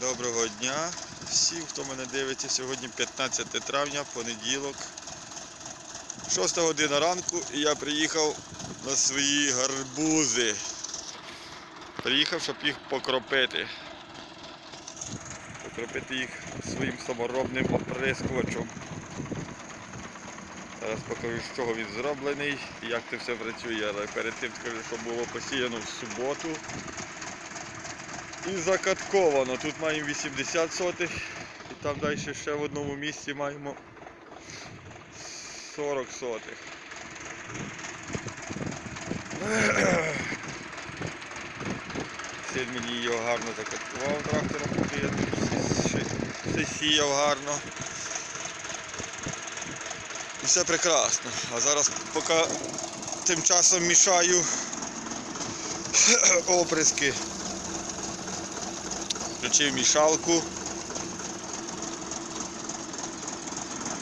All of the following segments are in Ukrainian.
Доброго дня всім, хто мене дивиться. Сьогодні 15 травня, понеділок. 6 година ранку і я приїхав на свої гарбузи. Приїхав, щоб їх покропити. Покропити їх своїм саморобним оприскувачем. Зараз покажу, з чого він зроблений і як це все працює. Але перед тим скажу, що було посіяно в суботу. І закатковано. Тут маємо 80 сотих і там далі ще в одному місці маємо 40 сотих. Син мені його гарно закаткував трактором, поки я все сіяв гарно. І все прекрасно. А зараз поки тим часом мішаю оприски. Включив мішалку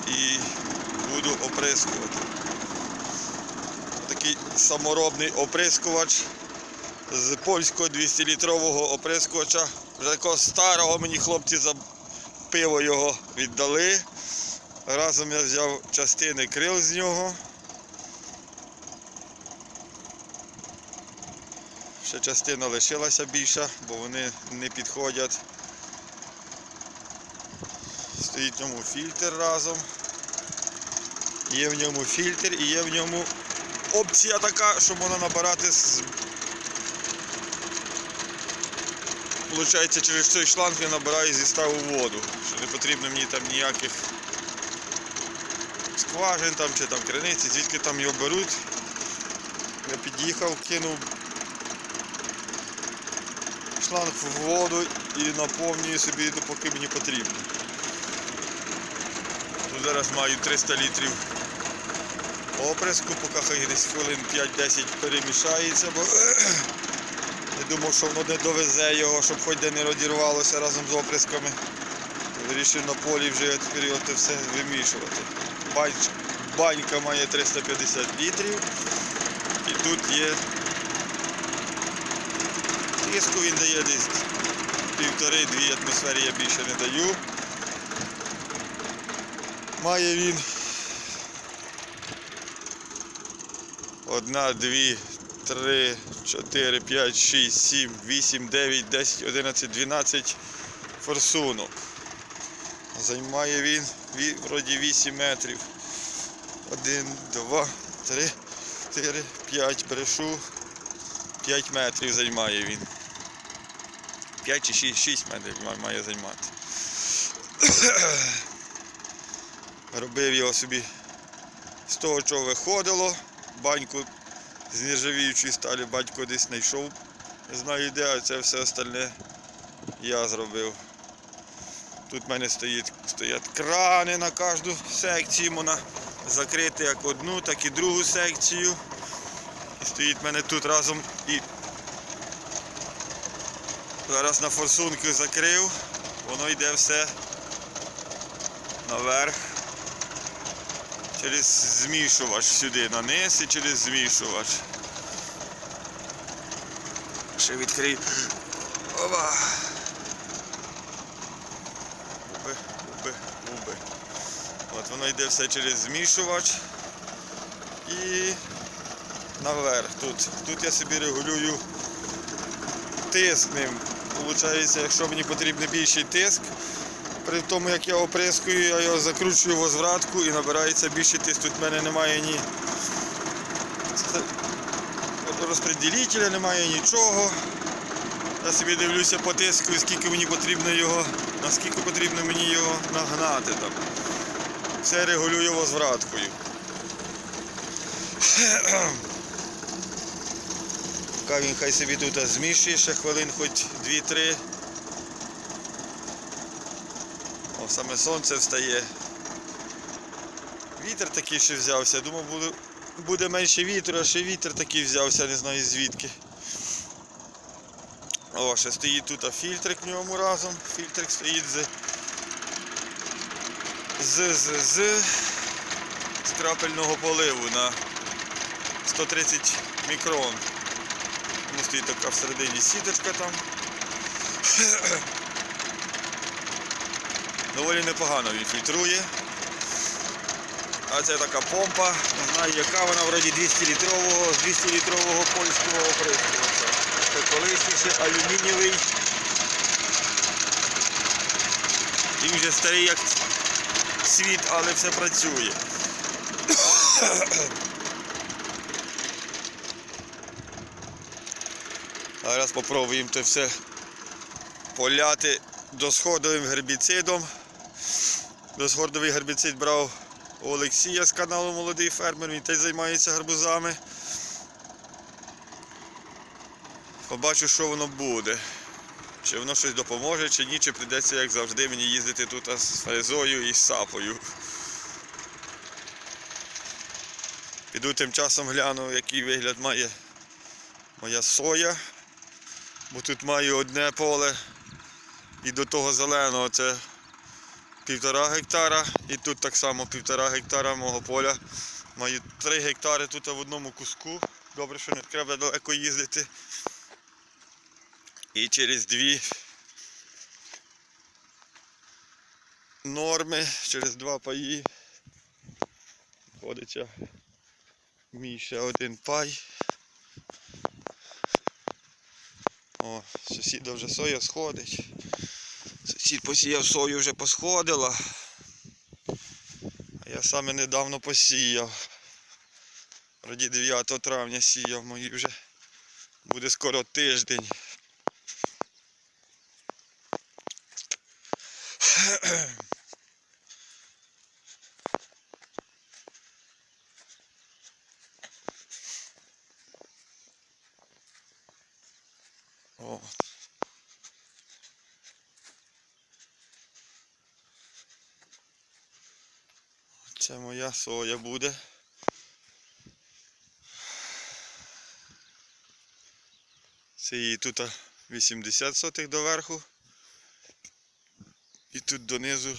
і буду оприскувати. Такий саморобний оприскувач з польського 200-літрового оприскувача. Вже такого старого мені хлопці за пиво його віддали. Разом я взяв частини крил з нього. Ще частина лишилася більша, бо вони не підходять. Стоїть в ньому фільтр разом. Є в ньому фільтр і є в ньому опція така, що можна набирати з. Получається, через цей шланг я набираю зі ставу воду. Що не потрібно мені там ніяких скважин там чи там криниці, звідки там його беруть. Я під'їхав, кинув шланг в воду і наповнюю собі допоки мені потрібно. Тут зараз маю 300 літрів оприску, поки хай десь хвилин 5-10 перемішається, бо я думав, що воно не довезе його, щоб хоч де не розірвалося разом з оприсками. Вирішив на полі вже його все вимішувати. Банька має 350 літрів і тут є Тиску він дає десь півтори-дві атмосфери я більше не даю. Має він одна, дві, три, чотири, п'ять, шість, сім, вісім, дев'ять, десять, одинадцять, дванадцять форсунок. Займає він вроді 8 метрів. Один, два, три, чотири, п'ять брешу. 5 метрів займає він. 5 чи 6, 6 метрів має займати. Робив його собі з того, що виходило. Баньку з нержавіючої сталі батько десь знайшов. Не знаю де, а це все остальне я зробив. Тут в мене стоїть, стоять крани на кожну секцію, можна закрити як одну, так і другу секцію. І стоїть в мене тут разом і зараз на форсунки закрив, воно йде все наверх. Через змішувач сюди на низ і через змішувач. Ще відкрив. Опа. Губи, губи, губи. От воно йде все через змішувач і наверх тут. Тут я собі регулюю тиск. Получається, якщо мені потрібен більший тиск, при тому як я оприскую, я його закручую в возвратку і набирається більший тиск. Тут в мене немає ні розпреділителя, немає нічого. Я собі дивлюся по тиску, скільки мені потрібно його, наскільки потрібно мені його нагнати там. Все регулюю возвраткою. Поки він хай собі тут змішує ще хвилин хоч 2-3. О, саме сонце встає. Вітер такий ще взявся. Думав, буде, менше вітру, а ще вітер такий взявся, не знаю звідки. О, ще стоїть тут фільтрик в ньому разом. Фільтрик стоїть з з, з, з, з крапельного поливу на 130 мікрон. Тому стоїть така всередині сіточка там. Доволі непогано він фільтрує. А це така помпа, не знаю яка вона, вроді 200 літрового, 200 літрового польського оприскувача. Це колишній ще алюмінієвий. Він вже старий як світ, але все працює. Зараз спробуємо це все поляти досходовим гербіцидом. Досходовий гербіцид брав у Олексія з каналу Молодий фермер, він теж займається гарбузами. Побачу, що воно буде. Чи воно щось допоможе, чи ні, чи прийдеться, як завжди, мені їздити тут з фрезою і з сапою. Піду тим часом гляну, який вигляд має моя соя. Бо тут маю одне поле і до того зеленого це півтора гектара. І тут так само півтора гектара мого поля. Маю три гектари тут в одному куску. Добре, що не треба далеко їздити. І через дві норми, через два паї входиться мій ще один пай. О, сусіда вже соя сходить. Сусід посіяв сою вже посходила. А я саме недавно посіяв. Раді 9 травня сіяв мої вже. Буде скоро тиждень. О. Це моя соя буде. Це її тут 80 сотих доверху. І тут донизу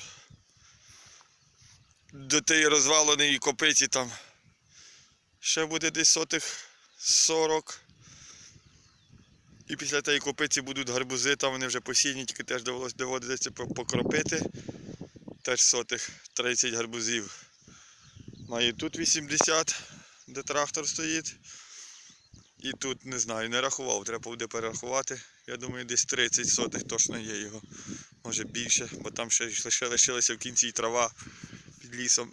до тієї розваленої копиці там ще буде десь сотих 40. І після тієї копиці будуть гарбузи, там вони вже посіяні, тільки теж довелося доводиться покропити. Теж сотих 30 гарбузів. Маю тут 80, де трактор стоїть. І тут не знаю, не рахував, треба буде перерахувати. Я думаю, десь 30 сотих точно є його. Може більше, бо там ще лише лишилася в кінці й трава під лісом.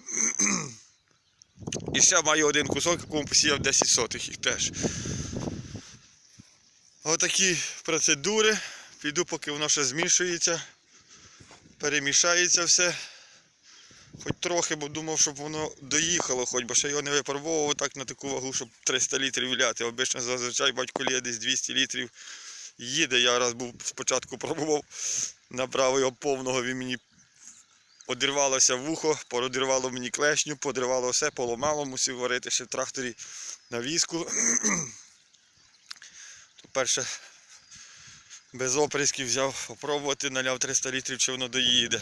І ще маю один кусок, якому посіяв 10 сотих їх теж. Отакі процедури. Піду, поки воно ще змішується, перемішається все. Хоч трохи, бо думав, щоб воно доїхало, хоч, бо ще його не випробовував так на таку вагу, щоб 300 літрів вляти. Обично зазвичай батько лє десь 200 літрів їде. Я раз був спочатку пробував, набрав його повного, він мені одірвалося вухо, породірвало мені клешню, подривало все, поламало, мусив варити ще в тракторі на візку. Перше без оприсків взяв попробувати, наляв 300 літрів, чи воно доїде.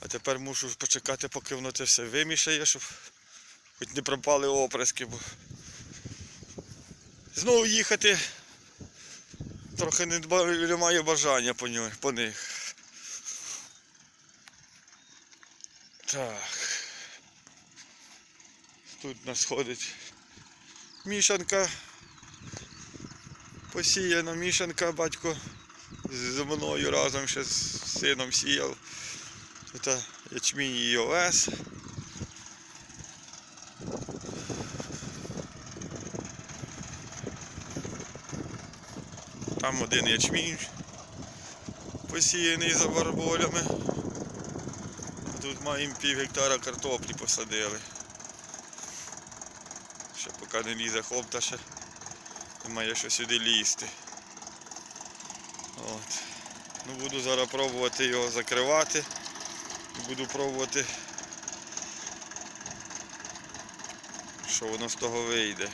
А тепер мушу почекати, поки воно це все вимішає, щоб хоч не пропали оприски, бо знову їхати трохи не немає бажання по них. Так. Тут у нас ходить мішанка. Посіяна мішанка, батько зі мною разом ще з сином сіяв. Тут ячмінь і овес. Там один ячмінь посіяний за барболями. Тут маємо пів гектара картоплі посадили. Ще поки не лізе хопта, ще немає що сюди лізти. От. Ну, буду зараз пробувати його закривати. Буду пробувати, що воно з того вийде.